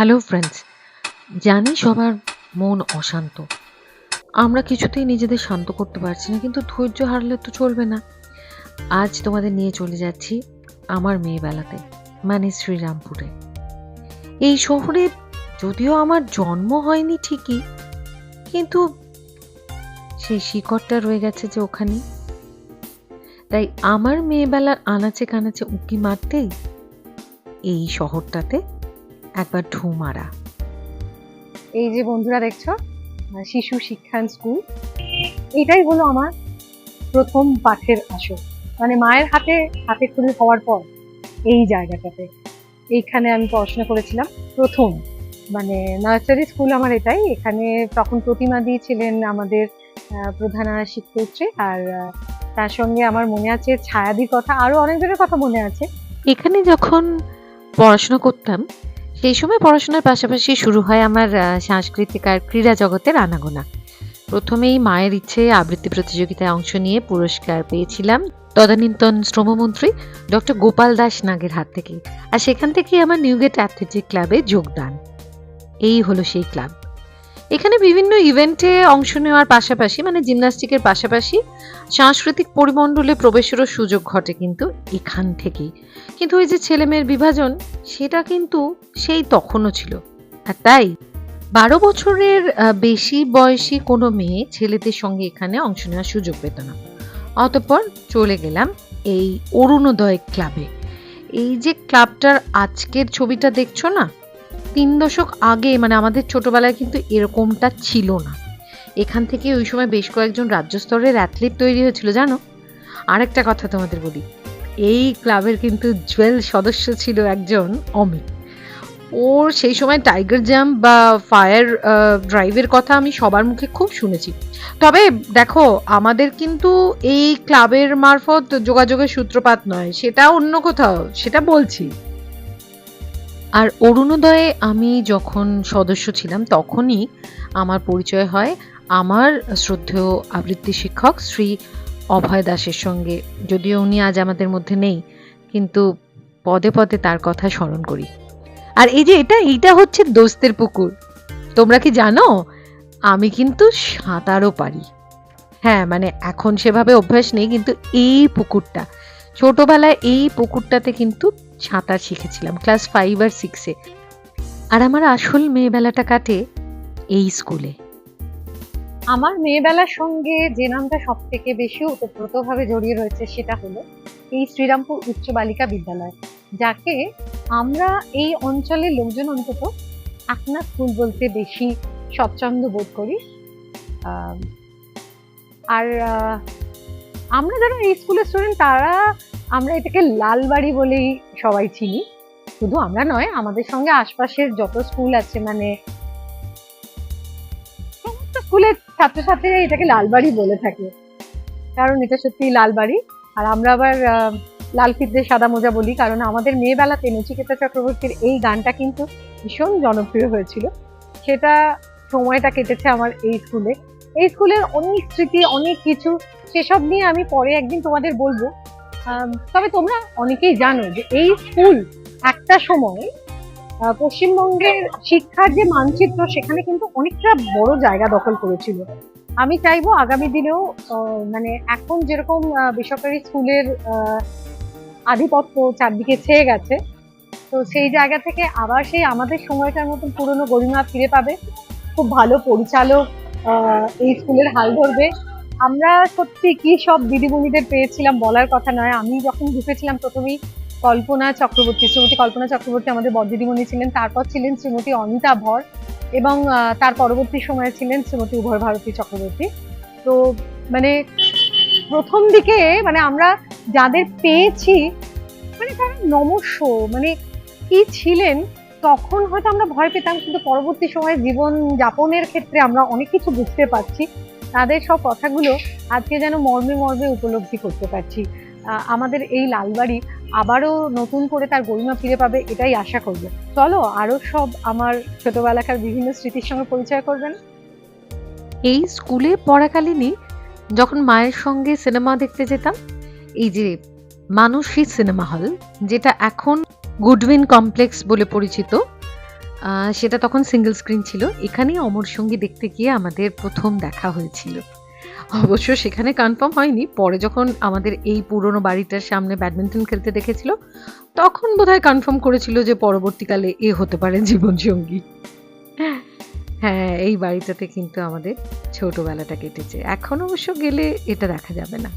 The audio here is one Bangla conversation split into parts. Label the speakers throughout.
Speaker 1: হ্যালো ফ্রেন্ডস জানি সবার মন অশান্ত। আমরা কিছুতেই নিজেদের শান্ত করতে পারছি না, কিন্তু ধৈর্য হারলে তো চলবে না। আজ তোমাদের নিয়ে চলে যাচ্ছি আমার মেয়েবেলাতে মানে শ্রীরামপুরে। এই শহরে যদিও আমার জন্ম হয়নি ঠিকই, কিন্তু সেই শিকড়টা রয়ে গেছে যে ওখানে। তাই আমার মেয়েবেলার আনাচে কানাচে উঁকি মারতেই এই শহরটাতে একবার ঢু মারা।
Speaker 2: এই যে বন্ধুরা দেখছ শিশু শিক্ষান স্কুল এটাই হলো আমার প্রথম পাঠের আসর। মানে মায়ের হাতে হাতে খড়ি হওয়ার পর এই জায়গাটাতে। এইখানে আমি পড়াশোনা করেছিলাম প্রথম। মানে নার্সারি স্কুল আমার এটাই। এখানে তখন প্রতিমা দিয়েছিলেন আমাদের প্রধানা শিক্ষয়িত্রী। আর তার সঙ্গে আমার মনে আছে ছায়াদির কথা। আরও অনেকজনের কথা মনে আছে।
Speaker 1: এখানে যখন পড়াশোনা করতাম সেই সময় পড়াশোনার পাশাপাশি শুরু হয় আমার সাংস্কৃতিক আর ক্রীড়া জগতের আনাগোনা। প্রথমেই মায়ের ইচ্ছে আবৃত্তি প্রতিযোগিতায় অংশ নিয়ে পুরস্কার পেয়েছিলাম তদানীন্তন শ্রমমন্ত্রী ডক্টর গোপাল দাস নাগের হাত থেকে আর সেখান থেকেই আমার নিউগেট অ্যাথলেটিক ক্লাবে যোগদান। এই হলো সেই ক্লাব। এখানে বিভিন্ন ইভেন্টে অংশ নেওয়ার পাশাপাশি মানে জিমনাস্টিকের পাশাপাশি সাংস্কৃতিক পরিমণ্ডলে প্রবেশেরও সুযোগ ঘটে কিন্তু এখান থেকেই। কিন্তু ওই যে ছেলে মেয়ের বিভাজন, সেটা কিন্তু সেই তখনও ছিল। আর তাই বারো বছরের বেশি বয়সী কোনো মেয়ে ছেলেদের সঙ্গে এখানে অংশ নেওয়ার সুযোগ পেত না। অতঃপর চলে গেলাম এই অরুণোদয় ক্লাবে। এই যে ক্লাবটার আজকের ছবিটা দেখছ না? তিন দশক আগে মানে আমাদের ছোটবেলায় কিন্তু এরকমটা ছিল না। এখান থেকে ওই সময় বেশ কয়েকজন রাজ্য স্তরের অ্যাথলিট তৈরি হয়েছিল, জানো? আরেকটা কথা তোমাদের বলি, এই ক্লাবের কিন্তু জুয়েল সদস্য ছিল একজন অমিত। ওর সেই সময় টাইগার জাম্প বা ফায়ার ড্রাইভের কথা আমি সবার মুখে খুব শুনেছি। তবে দেখো, আমাদের কিন্তু এই ক্লাবের মারফত যোগাযোগের সূত্রপাত নয়, সেটা অন্য কোথাও, সেটা বলছি। আর অরুণোদয়ে আমি যখন সদস্য ছিলাম, তখনই আমার পরিচয় হয় আমার শ্রদ্ধেয় আবৃত্তি শিক্ষক শ্রী অভয় দাসের সঙ্গে। যদিও উনি আজ আমাদের মধ্যে নেই, কিন্তু পদে পদে তার কথা স্মরণ করি। আর এই যে এটা, এইটা হচ্ছে দোস্তের পুকুর। তোমরা কি জানো? আমি কিন্তু সাঁতারও পারি। হ্যাঁ মানে এখন সেভাবে অভ্যাস নেই, কিন্তু এই পুকুরটা, ছোটবেলায় এই পুকুরটাতে কিন্তু সাঁতার শিখেছিলাম ক্লাস ফাইভ আর সিক্সে আর আমার আসল মেয়েবেলাটা কাটে এই স্কুলে
Speaker 2: আমার মেয়েবেলার সঙ্গে যে নামটা সব থেকে বেশি ওতপ্রোতভাবে জড়িয়ে রয়েছে সেটা হলো এই শ্রীরামপুর উচ্চ বালিকা বিদ্যালয়, যাকে আমরা এই অঞ্চলের লোকজন অন্তত আকনা স্কুল বলতে বেশি স্বচ্ছন্দ বোধ করি। আর আমরা যারা এই স্কুলের স্টুডেন্ট তারা আমরা এটাকে লালবাড়ি বলেই সবাই চিনি। শুধু আমরা নয়, আমাদের সঙ্গে আশপাশের যত স্কুল আছে মানে সমস্ত স্কুলের ছাত্রছাত্রীরা এটাকে লালবাড়ি বলে থাকে। কারণ এটা সত্যি লালবাড়ি। আর আমরা আবার লাল ফিদ্দের সাদা মোজা বলি, কারণ আমাদের মেয়েবেলাতে নচিকেতা চক্রবর্তীর এই গানটা কিন্তু ভীষণ জনপ্রিয় হয়েছিল। সেটা সময়টা কেটেছে আমার এই স্কুলে। এই স্কুলের অনেক স্মৃতি, অনেক কিছু, সেসব নিয়ে আমি পরে একদিন তোমাদের বলব। তবে তোমরা অনেকেই জানো যে এই স্কুল একটা সময় পশ্চিমবঙ্গের শিক্ষার যে মানচিত্র, সেখানে কিন্তু অনেকটা বড় জায়গা দখল করেছিল। আমি চাইব আগামী দিনেও মানে এখন যেরকম বেসরকারি স্কুলের আধিপত্য চারদিকে ছেয়ে গেছে, তো সেই জায়গা থেকে আবার সেই আমাদের সময়টার মতন পুরনো গরিমা ফিরে পাবে। খুব ভালো পরিচালক এই স্কুলের হাল ধরবে। আমরা সত্যি কি সব দিদিমণিদের পেয়েছিলাম বলার কথা নয়। আমি যখন ঢুকেছিলাম প্রথমেই কল্পনা চক্রবর্তী। শ্রীমতী কল্পনা চক্রবর্তী আমাদের বড়দিদিমণি ছিলেন, তারপর ছিলেন শ্রীমতী অনিতা ভর এবং তার পরবর্তী সময়ে ছিলেন শ্রীমতী উভয় ভারতী চক্রবর্তী। তো মানে প্রথম দিকে মানে আমরা যাদের পেয়েছি মানে তারা নমস্য মানে কি ছিলেন, তখন হয়তো আমরা ভয় পেতাম, কিন্তু পরবর্তী সময়ে জীবন যাপনের ক্ষেত্রে আমরা অনেক কিছু বুঝতে পারছি। তাদের সব কথাগুলো আজকে যেন মর্মে মর্মে উপলব্ধি করতে পারছি। আমাদের এই লালবাড়ি আবারও নতুন করে তার গরিমা ফিরে পাবে এটাই আশা করব। চলো আরও সব আমার ছোটবেলাকার বিভিন্ন স্মৃতির সঙ্গে পরিচয় করবেন।
Speaker 1: এই স্কুলে পড়াকালীনই যখন মায়ের সঙ্গে সিনেমা দেখতে যেতাম, এই যে মানসী সিনেমা হল, যেটা এখন গুডউইন কমপ্লেক্স বলে পরিচিত সেটা তখন সিঙ্গেল স্ক্রিন ছিল। এখানেই অমর সঙ্গী দেখতে গিয়ে আমাদের প্রথম দেখা হয়েছিল। অবশ্য সেখানে কনফার্ম হয়নি। পরে যখন আমাদের এই পুরনো বাড়িটার সামনে ব্যাডমিন্টন খেলতে দেখেছিল, তখন বোধহয় কনফার্ম করেছিল যে পরবর্তীকালে এ হতে পারে জীবনসঙ্গী হ্যাঁ এই বাড়িটাতে কিন্তু আমাদের ছোটবেলাটা কেটেছে। এখন অবশ্য গেলে এটা দেখা যাবে না।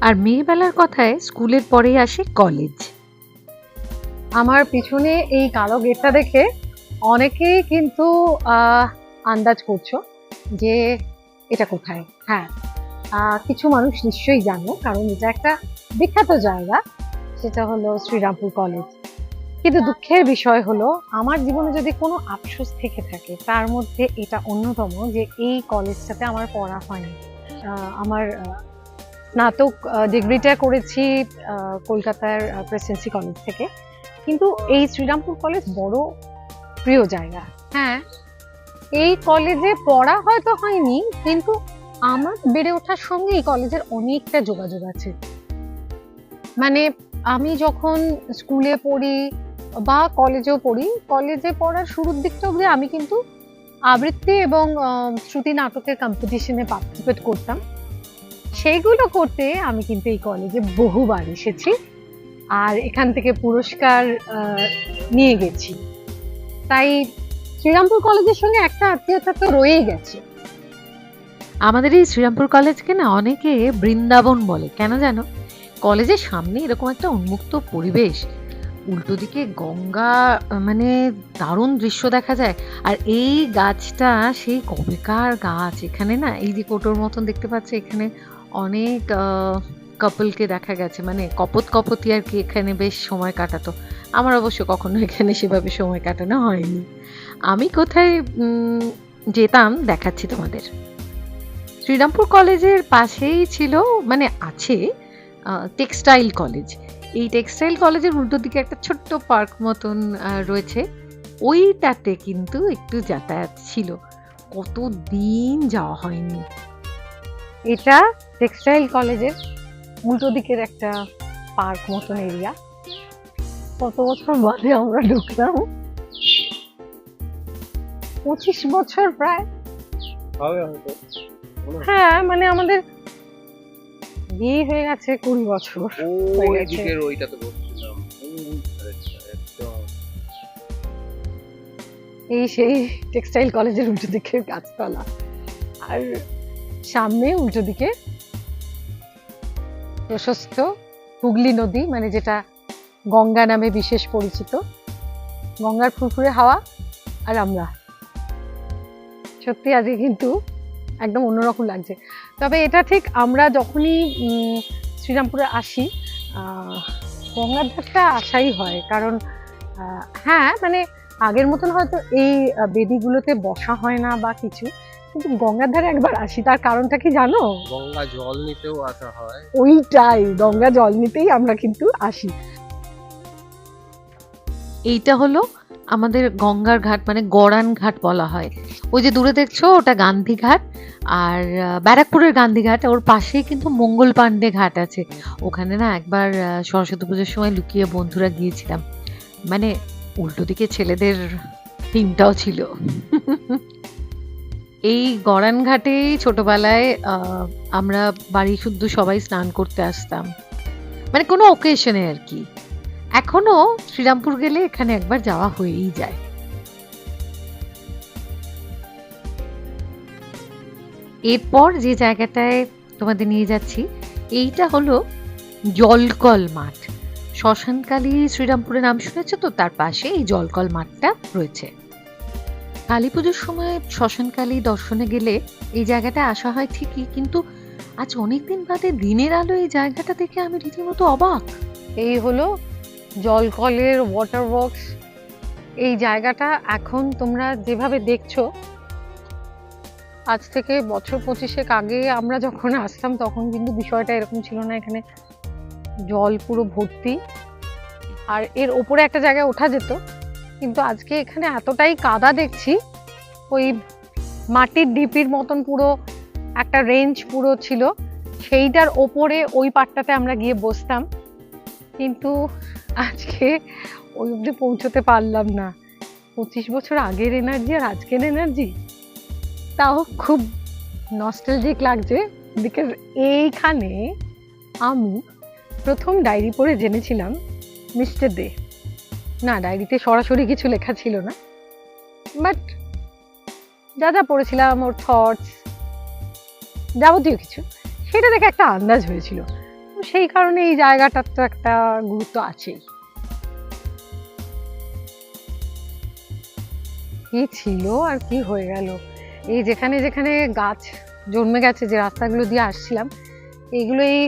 Speaker 1: আর মেয়েবেলার কথায় স্কুলের পরেই আসে কলেজ
Speaker 2: আমার পিছনে এই কালো গেটটা দেখে অনেকেই কিন্তু আন্দাজ করছ যে এটা কোথায়। হ্যাঁ কিছু মানুষ নিশ্চয়ই জানো, কারণ এটা একটা বিখ্যাত জায়গা, সেটা হলো শ্রীরামপুর কলেজ। কিন্তু দুঃখের বিষয় হলো, আমার জীবনে যদি কোনো আফসোস থেকে থাকে, তার মধ্যে এটা অন্যতম যে এই কলেজটাতে আমার পড়া হয়নি। আমার স্নাতক ডিগ্রিটা করেছি কলকাতার প্রেসিডেন্সি কলেজ থেকে। কিন্তু এই শ্রীরামপুর কলেজ বড় প্রিয় জায়গা। হ্যাঁ। এই কলেজে পড়া হয়তো হয়নি কিন্তু আমার বেড়ে ওঠার সঙ্গে এই কলেজের অনেকটা যোগাযোগ আছে। মানে আমি যখন স্কুলে পড়ি বা কলেজেও পড়ি কলেজে পড়ার শুরুর দিকটা অবধি আমি কিন্তু আবৃত্তি এবং শ্রুতি নাটকের কম্পিটিশনে পার্টিসিপেট করতাম। সেইগুলো করতে আমি কিন্তু এই কলেজে বহুবার এসেছি। আর এখান থেকে পুরস্কার নিয়ে গেছি। তাই শ্রীরামপুর কলেজের সঙ্গে একটা আত্মীয়তা তো রয়েই গেছে।
Speaker 1: আমাদের এই শ্রীরামপুর কলেজকে না অনেকে বৃন্দাবন বলে। কেন জানো? কলেজের সামনে এরকম একটা উন্মুক্ত পরিবেশ। উল্টো দিকে গঙ্গা মানে দারুণ দৃশ্য দেখা যায়। আর এই গাছটা, সেই কবেকার গাছ, এখানে না এই যে কোটোর মতন দেখতে পাচ্ছি, এখানে অনেক কাপলকে দেখা গেছে মানে কপত কপতি আর কি এখানে বেশ সময় কাটাতো। আমার অবশ্য কখনো এখানে সেভাবে সময় কাটানো হয়নি। আমি কোথায় যেতাম, দেখাচ্ছি তোমাদের। শ্রীরামপুর কলেজের পাশেই ছিল মানে আছে টেক্সটাইল কলেজ। এই টেক্সটাইল কলেজের উল্টো দিকে একটা ছোট্ট পার্ক মতন রয়েছে। ওইটাতে কিন্তু একটু যাতায়াত ছিল। কত দিন যাওয়া হয়নি।
Speaker 2: এটা টেক্সটাইল কলেজের উল্টো দিকের একটা পার্ক মতন এরিয়া। কত বছর বাদে আমরা ঢুকলাম? পঁচিশ বছর প্রায়।
Speaker 3: হয়।
Speaker 2: মানে আমাদের বিয়ে হয়ে গেছে কুড়ি বছর। এই সেই টেক্সটাইল কলেজের উল্টো দিকের গাছপালা। আর সামনে উল্টো দিকে প্রশস্ত হুগলি নদী মানে যেটা গঙ্গা নামে বিশেষ পরিচিত। গঙ্গার ফুরফুরে হাওয়া আর আমরা। সত্যি আজকে কিন্তু একদম অন্যরকম লাগছে। তবে এটা ঠিক আমরা যখনই শ্রীরামপুরে আসি গঙ্গার ধারটা আসাই হয়। কারণ হ্যাঁ মানে আগের মতন হয়তো এই বেদিগুলোতে বসা হয় না বা কিছু। কিন্তু গঙ্গার ধারে একবার আসি তার কারণটা কি জানো?
Speaker 3: গঙ্গা জল নিতেও আসা হয়।
Speaker 2: ওইটাই গঙ্গা জল নিতেই আমরা কিন্তু আসি।
Speaker 1: এইটা হলো আমাদের গঙ্গার ঘাট মানে গড়ান ঘাট বলা হয়। ওই যে দূরে দেখছ ওটা গান্ধী ঘাট আর ব্যারাকপুরের গান্ধী ঘাট ওর পাশেই কিন্তু মঙ্গল পাণ্ডে ঘাট আছে। ওখানে না একবার সরস্বতী পুজোর সময় লুকিয়ে বন্ধুরা গিয়েছিলাম। মানে উল্টো দিকে ছেলেদের টিমটাও ছিল। এই গড়ান ঘাটেই ছোটবেলায় আমরা বাড়ি শুদ্ধ সবাই স্নান করতে আসতাম। মানে কোনো ওকেশনে আর কি। এখনও শ্রীরামপুর গেলে এখানে একবার যাওয়া হয়েই যায়। এরপর যে জায়গাটায় তোমাদের নিয়ে যাচ্ছি, এইটা হলো জলকল মাঠ। শ্মশানকালী শ্রীরামপুরের নাম শুনেছো তো? তার পাশে এই জলকল মাঠটা রয়েছে। কালী পুজোর সময় শ্মশানকালী দর্শনে গেলে এই জায়গাটা আসা হয় ঠিকই, কিন্তু আজ অনেকদিন বাদে দিনের আলো এই জায়গাটা দেখে আমি রীতিমতো অবাক।
Speaker 2: এই হলো জলকলের ওয়াটার ওয়ার্কস এই জায়গাটা এখন তোমরা যেভাবে দেখছ, আজ থেকে বছর পঁচিশেক আগে আমরা যখন আসতাম তখন কিন্তু বিষয়টা এরকম ছিল না, এখানে জল পুরো ভর্তি। আর এর ওপরে একটা জায়গায় ওঠা যেত কিন্তু আজকে এখানে এতটাই কাদা দেখছি, ওই মাটির ডিপির মতন পুরো একটা রেঞ্জ পুরো ছিল, সেইটার ওপরে ওই পাটটাতে আমরা গিয়ে বসতাম। কিন্তু আজকে ওই অবধি পৌঁছতে পারলাম না। পঁচিশ বছর আগের এনার্জি আর আজকের এনার্জি তাও খুব নস্টালজিক লাগছে। বিকজ এইখানে আমি প্রথম ডায়েরি পড়ে জেনেছিলাম মিস্টার দে। না, ডায়েরিতে সরাসরি কিছু লেখা ছিল না। বাট যা যা পড়েছিলাম, ওর থটস যাবতীয় কিছু, সেটা দেখে একটা আন্দাজ হয়েছিল। সেই কারণে এই জায়গাটার তো একটা গুরুত্ব আছেই। কি ছিল আর কি হয়ে গেল? এই যেখানে যেখানে গাছ জন্মে গেছে, যে রাস্তাগুলো দিয়ে আসছিলাম এইগুলো এই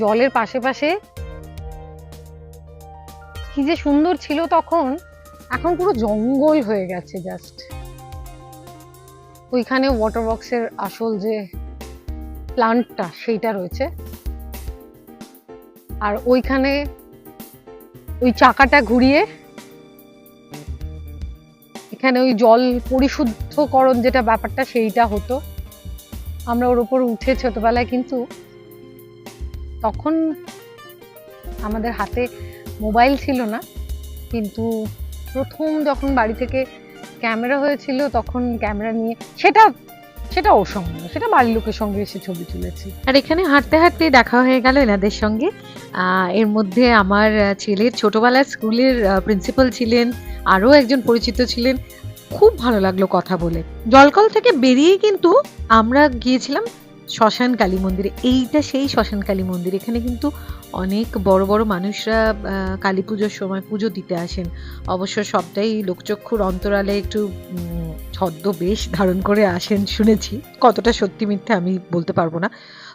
Speaker 2: জলের পাশে পাশে কি যে সুন্দর ছিল তখন, এখন পুরো জঙ্গল হয়ে গেছে জাস্ট ওইখানে ওয়াটার বক্সের আসল যে প্লান্টটা সেইটা রয়েছে। আর ওইখানে ওই চাকাটা ঘুরিয়ে, এখানে ওই জল পরিশুদ্ধকরণ যেটা ব্যাপারটা, সেইটা হতো। আমরা ওর উপর উঠে ছোটবেলায় কিন্তু তখন আমাদের হাতে মোবাইল ছিল না, কিন্তু প্রথম যখন বাড়ি থেকে ক্যামেরা হয়েছিল তখন ক্যামেরা নিয়ে, সেটা সেটা সঙ্গে, সেটা বাড়ির লোকের সঙ্গে এসে ছবি তুলেছি।
Speaker 1: আর এখানে হাঁটতে হাঁটতে দেখা হয়ে গেল এনাদের সঙ্গে। এর মধ্যে আমার ছেলের ছোটবেলার স্কুলের প্রিন্সিপাল ছিলেন, আরও একজন পরিচিত ছিলেন। খুব ভালো লাগল কথা বলে। জলকল থেকে বেরিয়ে কিন্তু আমরা গিয়েছিলাম শ্মশান কালী মন্দিরে। এইটা সেই শ্মশান কালী মন্দির। এখানে কিন্তু অনেক বড় বড় মানুষরা কালী পুজোর সময় পুজো দিতে আসেন। অবশ্য সবটাই লোকচক্ষুর অন্তরালে একটু ছদ্মবেশ ধারণ করে আসেন শুনেছি। কতটা সত্যি মিথ্যে আমি বলতে পারব না।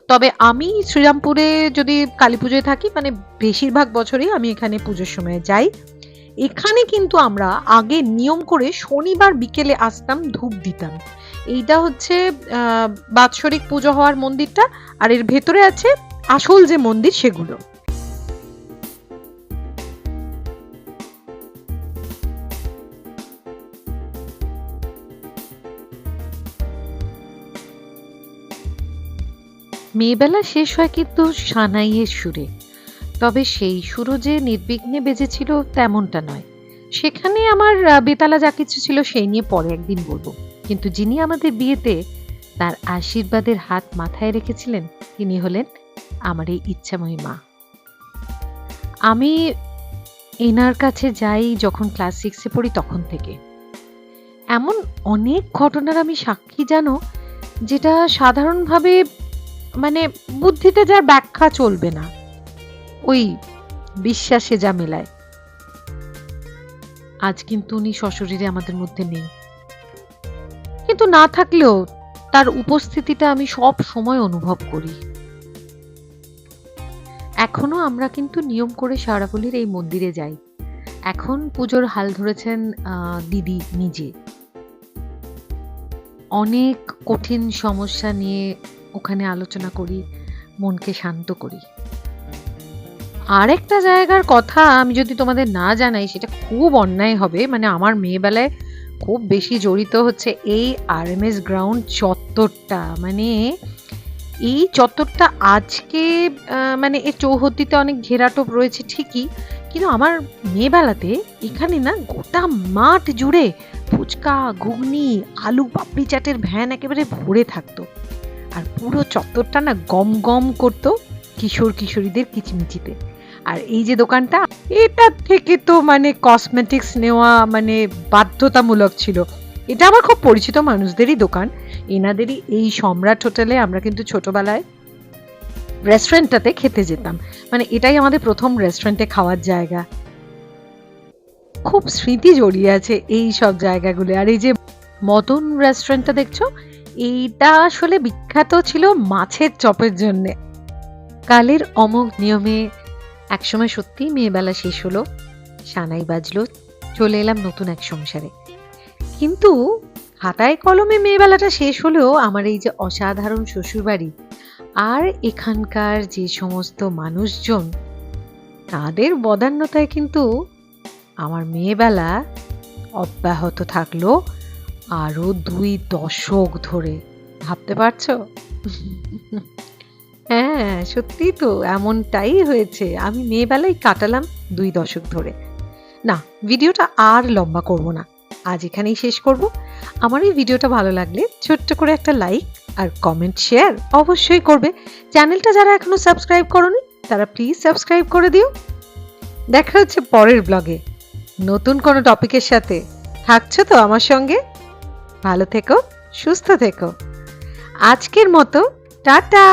Speaker 1: তবে আমি শ্রীরামপুরে যদি কালী পুজোয় থাকি মানে বেশিরভাগ বছরই আমি এখানে পুজোর সময় যাই। এখানে কিন্তু আমরা আগে নিয়ম করে শনিবার বিকেলে আসতাম, ধূপ দিতাম। এইটা হচ্ছে বাৎসরিক পুজো হওয়ার মন্দিরটা, আর এর ভেতরে আছে আসল যে মন্দির সেগুলো। মেয়েবেলা শেষ হয় কিন্তু সানাইয়ের সুরে। তবে সেই সুরও যে নির্বিঘ্নে বেজেছিল তেমনটা নয়। সেখানে আমার বেতালা যা কিছু ছিল সেই নিয়ে পরে একদিন বলব। কিন্তু যিনি আমাদের বিয়েতে তার আশীর্বাদের হাত মাথায় রেখেছিলেন, তিনি হলেন আমার এই ইচ্ছাময়ী মা। আমি এনার কাছে যাই যখন ক্লাস সিক্সে পড়ি তখন থেকে। এমন অনেক ঘটনার আমি সাক্ষী জানো, যেটা সাধারণভাবে মানে বুদ্ধিতে যার ব্যাখ্যা চলবে না। ওই বিশ্বাসে যা মেলায়। আজ কিন্তু উনি সশরীরে আমাদের মধ্যে নেই। কিন্তু না থাকলেও তার উপস্থিতিটা আমি সব সময় অনুভব করি। এখনও আমরা কিন্তু নিয়ম করে শেওড়াফুলির এই মন্দিরে যাই। এখন পুজোর হাল ধরেছেন দিদি নিজে। অনেক কঠিন সমস্যা নিয়ে ওখানে আলোচনা করি, মনকে শান্ত করি। আরেকটা জায়গার কথা আমি যদি তোমাদের না জানাই, সেটা খুব অন্যায় হবে। মানে আমার মেয়েবেলায় খুব বেশি জড়িত হচ্ছে এই আর এম এস গ্রাউন্ড চত্বরটা। মানে এই চত্বরটা আজকে মানে এর চৌহদ্দিতে অনেক ঘেরাটোপ রয়েছে ঠিকই, কিন্তু আমার মেয়েবেলাতে এখানে না গোটা মাঠ জুড়ে ফুচকা, ঘুগনি, আলু পাপড়ি চাটের ভ্যান একেবারে ভরে থাকতো। আর পুরো চত্বরটা না গম গম করতো কিশোর কিশোরীদের কিচমিচিতে। আর এই যে দোকানটা এটার থেকে তো মানে কসমেটিক্স নেওয়া মানে বাধ্যতামূলক ছিল। এটা আমার খুব পরিচিত মানুষদেরই দোকান। এনাদেরই এই সম্রাট হোটেলে আমরা কিন্তু ছোটবেলায় রেস্টুরেন্টটাতে খেতে যেতাম। মানে এটাই আমাদের প্রথম রেস্টুরেন্টে খাওয়ার জায়গা। খুব স্মৃতি জড়িয়ে আছে এই সব জায়গাগুলো। আর এই যে মদন রেস্টুরেন্টটা দেখছ? এইটা আসলে বিখ্যাত ছিল মাছের চপের জন্যে। কালের অমোঘ নিয়মে একসময় সত্যিই মেয়েবেলা শেষ হলো, সানাই বাজলো, চলে এলাম নতুন এক সংসারে। কিন্তু খাতায় কলমে মেয়েবেলাটা শেষ হলেও আমার এই যে অসাধারণ শ্বশুরবাড়ি আর এখানকার যে সমস্ত মানুষজন, তাদের বদান্যতায় কিন্তু আমার মেয়েবেলা অব্যাহত থাকল আরও দুই দশক ধরে। ভাবতে পারছ? হ্যাঁ সত্যি তো এমনটাই হয়েছে। আমি মেয়েবেলায় কাটালাম দুই দশক ধরে। না, ভিডিওটা আর লম্বা করব না। আজ এখানেই শেষ করব। আমার এই ভিডিওটা ভালো লাগলে ছোট্ট করে একটা লাইক আর কমেন্ট শেয়ার অবশ্যই করবে। চ্যানেলটা যারা এখনও সাবস্ক্রাইব করনি, তারা প্লিজ সাবস্ক্রাইব করে দিও। দেখা হচ্ছে পরের ব্লগে নতুন কোনো টপিকের সাথে। থাকছো তো আমার সঙ্গে? ভালো থেকো, সুস্থ থেকো। আজকের মতো, টাটা!